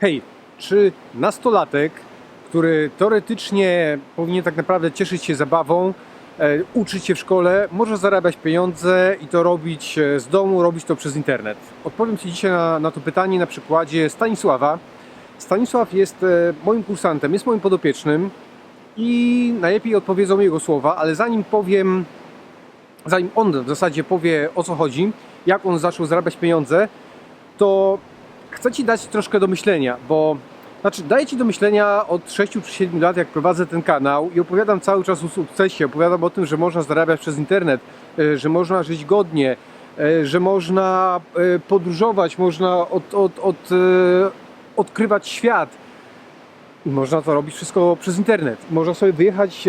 Hej, czy nastolatek, który teoretycznie powinien tak naprawdę cieszyć się zabawą, e, uczyć się w szkole, może zarabiać pieniądze i to robić e, z domu, robić to przez internet? Odpowiem Ci dzisiaj na, na to pytanie na przykładzie Stanisława. Stanisław jest e, moim kursantem, jest moim podopiecznym i najlepiej odpowiedzą jego słowa, ale zanim powiem, zanim on w zasadzie powie o co chodzi, jak on zaczął zarabiać pieniądze, to chcę Ci dać troszkę do myślenia, bo znaczy daję Ci do myślenia od 6 czy 7 lat, jak prowadzę ten kanał i opowiadam cały czas o sukcesie, opowiadam o tym, że można zarabiać przez internet, e, że można żyć godnie, e, że można e, podróżować, można od, od, od, odkrywać świat. I można to robić wszystko przez internet. Można sobie wyjechać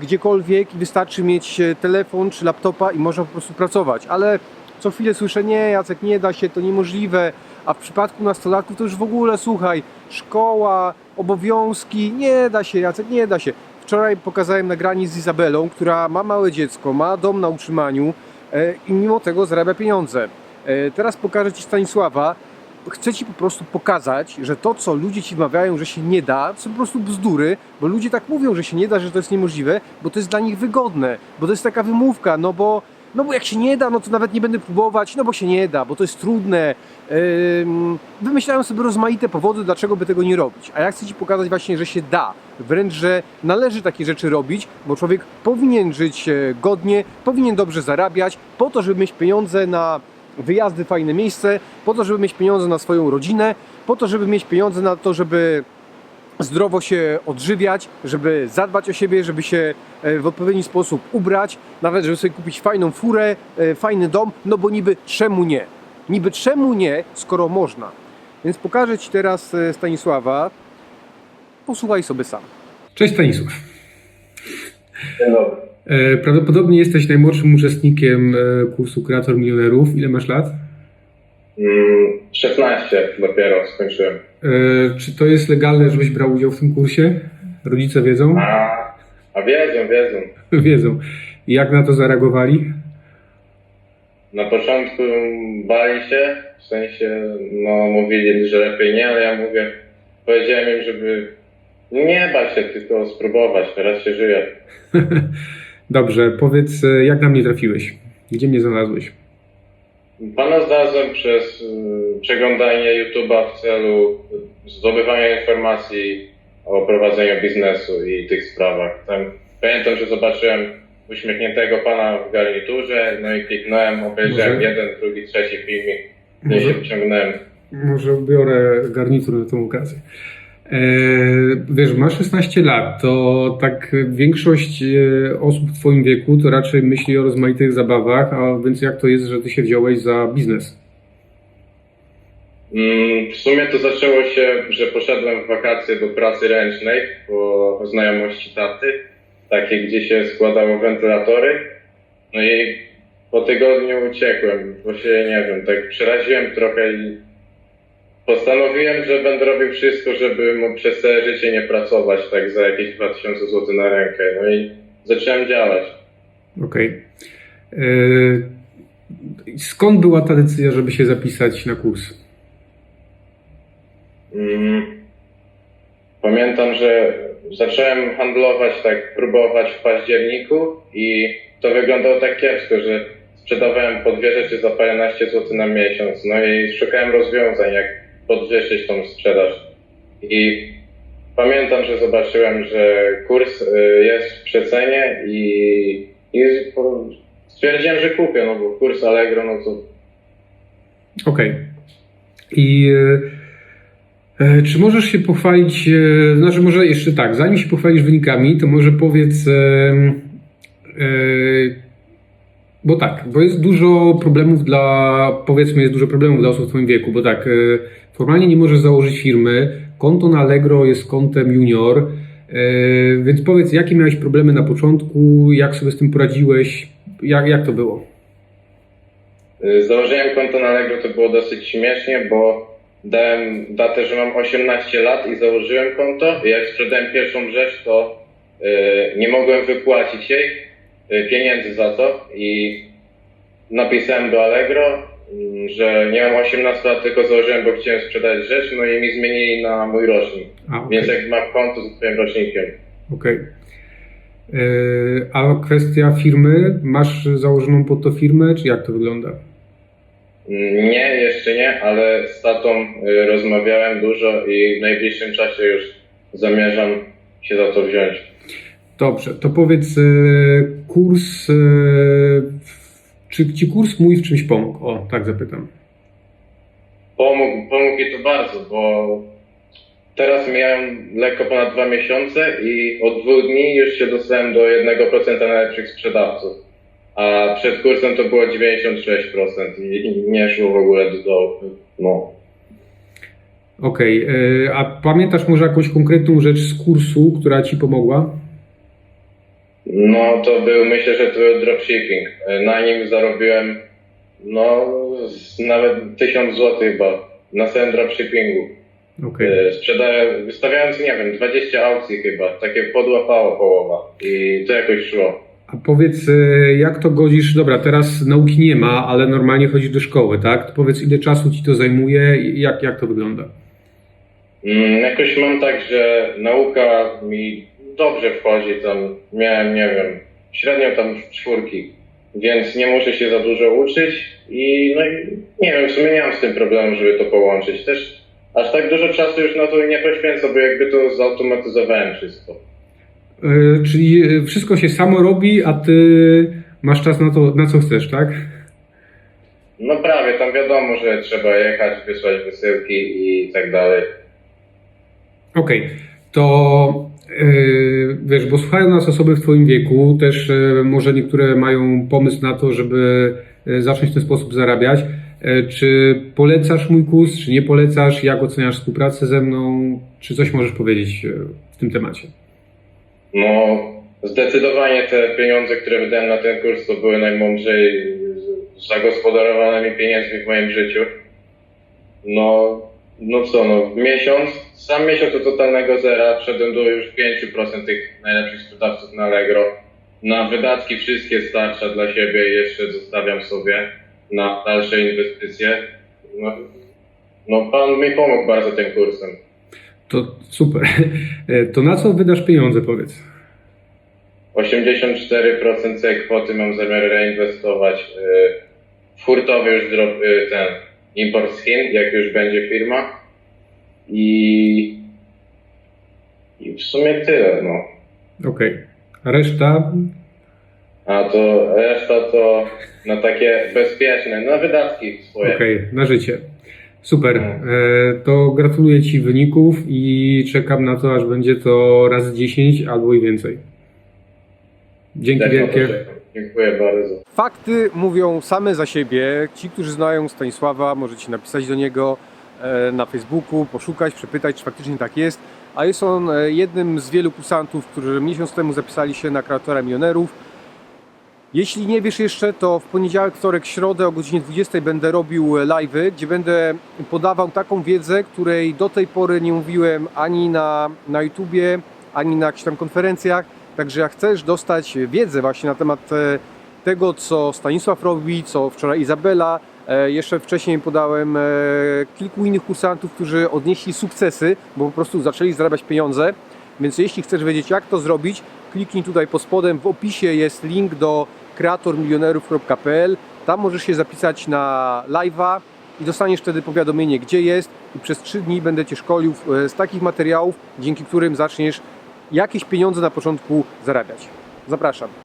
gdziekolwiek i wystarczy mieć telefon czy laptopa i można po prostu pracować. Ale co chwilę słyszę, nie Jacek, nie da się, to niemożliwe. A w przypadku nastolatków to już w ogóle, słuchaj, szkoła, obowiązki, nie da się Jacek, nie da się. Wczoraj pokazałem nagranie z Izabelą, która ma małe dziecko, ma dom na utrzymaniu e, i mimo tego zarabia pieniądze. E, Teraz pokażę Ci Stanisława, chcę Ci po prostu pokazać, że to, co ludzie Ci wmawiają, że się nie da, są po prostu bzdury, bo ludzie tak mówią, że się nie da, że to jest niemożliwe, bo to jest dla nich wygodne, bo to jest taka wymówka, no bo, no bo jak się nie da, no to nawet nie będę próbować, no bo się nie da, bo to jest trudne. Ym, Wymyślają sobie rozmaite powody, dlaczego by tego nie robić. A ja chcę Ci pokazać właśnie, że się da. Wręcz, że należy takie rzeczy robić, bo człowiek powinien żyć e, godnie, powinien dobrze zarabiać, po to, żeby mieć pieniądze na wyjazdy, fajne miejsce, po to, żeby mieć pieniądze na swoją rodzinę, po to, żeby mieć pieniądze na to, żeby zdrowo się odżywiać, żeby zadbać o siebie, żeby się e, w odpowiedni sposób ubrać, nawet żeby sobie kupić fajną furę, e, fajny dom, no bo niby czemu nie? Niby czemu nie, skoro można? Więc pokażę Ci teraz e, Stanisława. Posłuchaj sobie sam. Cześć Stanisław. Dzień dobry. Prawdopodobnie jesteś najmłodszym uczestnikiem kursu Kreator Milionerów. Ile masz lat? Mm, 16 dopiero skończyłem. E, Czy to jest legalne, żebyś brał udział w tym kursie? Rodzice wiedzą? A, a wiedzą, wiedzą. Wiedzą. I jak na to zareagowali? Na początku bali się, w sensie, no mówili, że lepiej nie, ale ja mówię, powiedziałem im, żeby nie bać się, tylko spróbować, teraz się żyje. Dobrze, powiedz, e, jak na mnie trafiłeś? Gdzie mnie znalazłeś? Pana znalazłem przez y, przeglądanie YouTube'a w celu zdobywania informacji o prowadzeniu biznesu i tych sprawach. Tam, pamiętam, że zobaczyłem uśmiechniętego pana w garniturze, no i kliknąłem, obejrzałem Może- jeden, drugi, trzeci filmik, nie się wciągnąłem. Może biorę garnitur na tą okazję. E, wiesz, masz 16 lat, to tak większość e, osób w Twoim wieku to raczej myśli o rozmaitych zabawach, a więc jak to jest, że Ty się wziąłeś za biznes? Mm, W sumie to zaczęło się, że poszedłem w wakacje do pracy ręcznej po znajomości taty, takie gdzie się składało wentylatory. No i po tygodniu uciekłem, bo się nie wiem, tak przeraziłem trochę i postanowiłem, że będę robił wszystko, żeby mu przez całe życie nie pracować tak za jakieś 2000 zł na rękę. No i zacząłem działać. Okej. E, Skąd była ta decyzja, żeby się zapisać na kurs? Mm. Pamiętam, że zacząłem handlować, tak próbować w październiku i to wyglądało tak kiepsko, że sprzedawałem po dwie rzeczy za paręnaście złotych na miesiąc. No i szukałem rozwiązań, jak podwyższyć tą sprzedaż. I pamiętam, że zobaczyłem, że kurs y, jest w przecenie i, i stwierdziłem, że kupię, no bo kurs Allegro, no to Okej. I e, e, czy możesz się pochwalić, e, znaczy może jeszcze tak, zanim się pochwalisz wynikami, to może powiedz, bo tak, bo jest dużo problemów dla, powiedzmy, jest dużo problemów dla osób w Twoim wieku, bo tak, e, formalnie nie możesz założyć firmy, konto na Allegro jest kontem junior, e, więc powiedz, jakie miałeś problemy na początku, jak sobie z tym poradziłeś, jak, jak to było? Y, Założyłem konto na Allegro, to było dosyć śmiesznie, bo dałem datę, że mam 18 lat i założyłem konto. Jak sprzedałem pierwszą rzecz, to nie mogłem wypłacić jej pieniędzy za to i napisałem do Allegro, mm, że nie mam 18 lat, tylko założyłem, bo chciałem sprzedać rzecz, no i mi zmienili na mój rocznik. A, okej. Więc jak mam konto z twoim rocznikiem. Okej. E, A kwestia firmy, masz założoną pod to firmę, czy jak to wygląda? Nie, jeszcze nie, ale z tatą y, rozmawiałem dużo i w najbliższym czasie już zamierzam się za to wziąć. Dobrze, to powiedz, e, kurs, e, czy ci kurs mój w czymś pomógł? O, tak zapytam. Pomógł, pomógł mi to bardzo, bo teraz mijają lekko ponad dwa miesiące i od dwóch dni już się dostałem do 1% najlepszych sprzedawców. A przed kursem to było 96% i nie szło w ogóle do dołu. No. Okej, e, a pamiętasz może jakąś konkretną rzecz z kursu, która ci pomogła? No to był, myślę, że to był dropshipping. Na nim zarobiłem no nawet 1000 zł chyba na samym dropshippingu. Okej. E, Sprzedałem, wystawiając, nie wiem, 20 aukcji chyba, takie podłapało połowa i to jakoś szło. A powiedz, e, jak to godzisz? Dobra, teraz nauki nie ma, ale normalnie chodzisz do szkoły, tak? To powiedz, ile czasu ci to zajmuje i jak, jak to wygląda? Mm, jakoś mam tak, że nauka mi dobrze wchodzi, tam miałem, nie wiem, średnio tam czwórki, więc nie muszę się za dużo uczyć i no i nie wiem, w sumie nie mam z tym problemu, żeby to połączyć. Też aż tak dużo czasu już na to nie poświęcę, bo jakby to zautomatyzowałem wszystko. E, Czyli e, wszystko się samo robi, a ty masz czas na to, na co chcesz, tak? No prawie, tam wiadomo, że trzeba jechać, wysłać wysyłki i tak dalej. Okej, to e, wiesz, bo słuchają nas osoby w Twoim wieku, też e, może niektóre mają pomysł na to, żeby e, zacząć w ten sposób zarabiać. E, Czy polecasz mój kurs, czy nie polecasz? Jak oceniasz współpracę ze mną? Czy coś możesz powiedzieć e, w tym temacie? No, zdecydowanie te pieniądze, które wydałem na ten kurs, to były najmądrzej zagospodarowanymi pieniędzmi w moim życiu. No, no co, no, miesiąc, sam miesiąc do totalnego zera, wszedłem do już 5% tych najlepszych sprzedawców na Allegro. Na wydatki wszystkie starcza dla siebie jeszcze zostawiam sobie na dalsze inwestycje. No, no pan mi pomógł bardzo tym kursem. To super. To na co wydasz pieniądze, powiedz? 84% tej kwoty mam zamiar reinwestować y, w hurtowy już drop, y, ten import z Chin, jak już będzie firma. I, i w sumie tyle, no. Okej. A reszta? A to reszta to na takie bezpieczne, na wydatki swoje. Okej, na życie. Super. E, To gratuluję Ci wyników i czekam na to, aż będzie to razy 10 albo i więcej. Dzięki Tak, no wielkie. Dziękuję bardzo. Fakty mówią same za siebie. Ci, którzy znają Stanisława, możecie napisać do niego e, na Facebooku, poszukać, przepytać, czy faktycznie tak jest. A jest on e, jednym z wielu kursantów, którzy miesiąc temu zapisali się na kreatora milionerów. Jeśli nie wiesz jeszcze, to w poniedziałek, wtorek, środę o godzinie 20 będę robił live'y, gdzie będę podawał taką wiedzę, której do tej pory nie mówiłem ani na, na YouTubie, ani na jakichś tam konferencjach. Także jak chcesz dostać wiedzę właśnie na temat e, tego, co Stanisław robi, co wczoraj Izabela, e, jeszcze wcześniej podałem e, kilku innych kursantów, którzy odnieśli sukcesy, bo po prostu zaczęli zarabiać pieniądze. Więc jeśli chcesz wiedzieć, jak to zrobić, kliknij tutaj pod spodem. W opisie jest link do kreatormilionerów.pl. Tam możesz się zapisać na live'a i dostaniesz wtedy powiadomienie, gdzie jest. I przez 3 dni będę Cię szkolił z takich materiałów, dzięki którym zaczniesz jakieś pieniądze na początku zarabiać. Zapraszam.